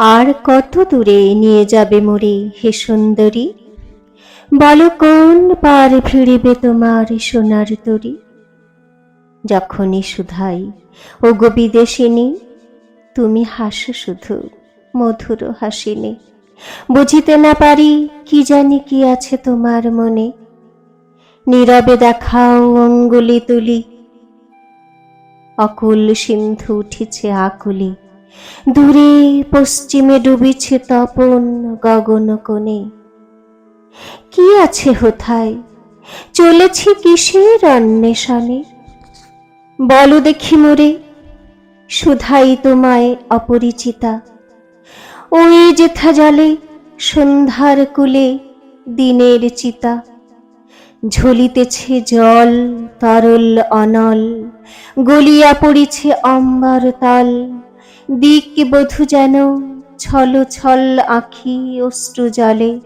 আর কত দূরে নিয়ে যাবে মোরে হে সুন্দরী? বলো কোন পার ফিরিবে তোমার সোনার তরি যখনই সুধাই, ও গো বিদেশিনী তুমি হাসো শুধু মধুর হাসিনী। বুঝিতে না পারি কি জানি কি আছে তোমার মনে। নীরবে দেখাও অঙ্গুলি তুলি। অকুল সিন্ধু উঠিছে আকুলি। দূরে পশ্চিমে ডুবিছে তপন গগন কোণে। কি আছে হোথায়? চলেছি কিসের অন্বেষণে? বলো দেখি মোরে, সুধাই তোমায় অপরিচিতা। ওই যেথা জলে, সন্ধ্যার কুলে দিনের চিতা। ঝলিতেছে জল, তরল অনল, গলিয়া পড়িছে অম্বার তাল। দিক বধু যেন ছল ছল আখি অশ্রু জলে।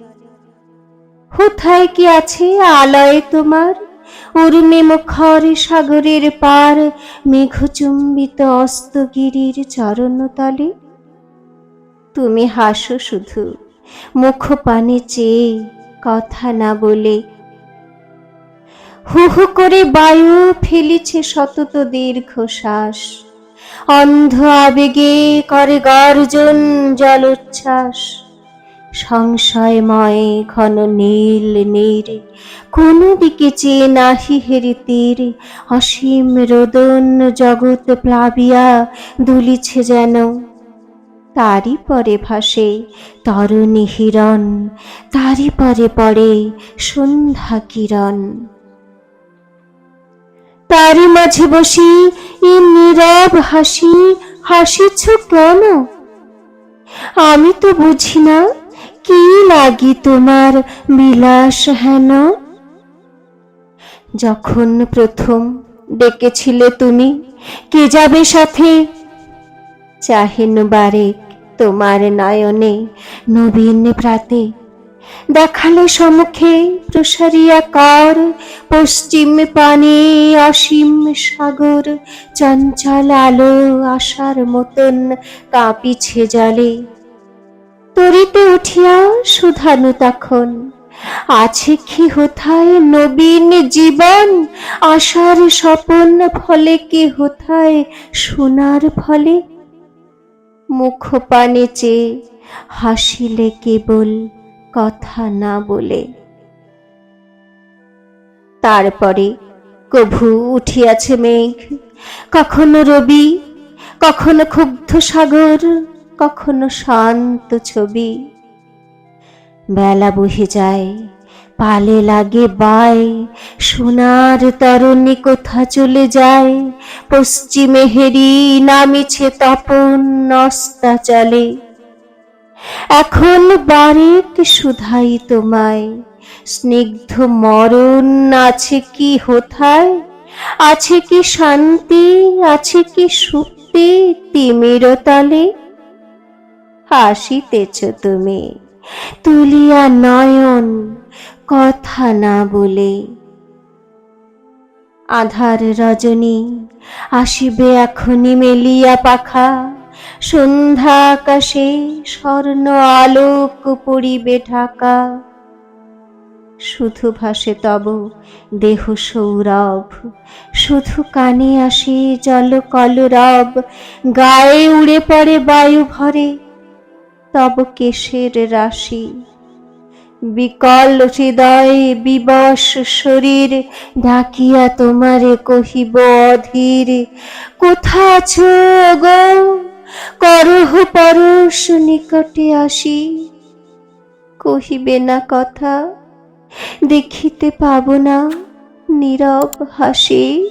কোথায় কি আছে আলয় তোমার? উর্মে মুখর সাগরের পার মেঘচুম্বিত অস্তগিরির চরণ তলে। তুমি হাসো শুধু, মুখ পানে চেয়ে কথা না বলে। হু হু করে বায়ু ফেলিছে সতত দীর্ঘশ্বাস। অন্ধ আবেগে করে গর্জন জলোচ্ছ্বাস। সংশয়ময় ঘন নীল নীর, কোন দিকে চেয়ে নাহি হেরি তীর, অসীম রোদন জগৎ প্লাবিয়া দুলিছে যেন। তারই পরে ভাসে তরুণী হিরণ, তারই পরে পড়ে সন্ধ্যা কিরণ। তারই মাঝে বসি এ নীরব হাসি হাসিছ কেন? আমি তো বুঝি না, কি লাগি তোমার বিলাস হেন? যখন প্রথম ডেকেছিলে তুমি, কে যাবে সাথে? চাহেন বারেক তোমার নয়নে নবীন প্রাতে দেখালে সম্মুখে প্রসারিয়া কর পশ্চিম পানে অসীম সাগর, চঞ্চল আলো আশার মতন কাঁপিছে জলে। তরিতে উঠিয়া সুধানু তখন, আছে কি হোথায় নবীন জীবন? আশার স্বপন ফলে কি হোথায় সোনার ফলে? মুখ পানে চেয়ে হাসিলে কেবল কথা না বলে। তারপরে কভু উঠিয়াছে মেঘ। কখনো রবি, কখনো ক্ষুব্ধ সাগর, কখনো শান্ত ছবি। বেলা বহে যায়, পালে লাগে বাই সোনার তরণী কোথা চলে যায়? পশ্চিমে হেরি নামিছে তপন নস্তা চলে এখন বারেক সুধাই তোমায়। স্নিগ্ধ মরণ আছে কি হোথায়? আছে কি শান্তি? আছে কি সুপ্তি তিমির তলে? হাসিতেছ তুমি, তুলিয়া নয়ন কথা না বলে। আধার রজনী, আসিবে এখনি মেলিয়া পাখা। সন্ধ্যা আকাশে স্বর্ণ আলোক পড়িবে ঢাকা। শুধু ভাসে তব দেহ সৌরভ, শুধু কানে আসে জল কলরব গায়ে উড়ে পড়ে বায়ু ভরে, তব কেশের রাশি। বিকল হৃদয় বিবশ শরীর ডাকিয়া তোমারে কহিব অধীর, কোথা আছো গো? করহ পরশ নিকটে আসি। কহিবে না কথা দেখিতে পাব না নীরব হাসি।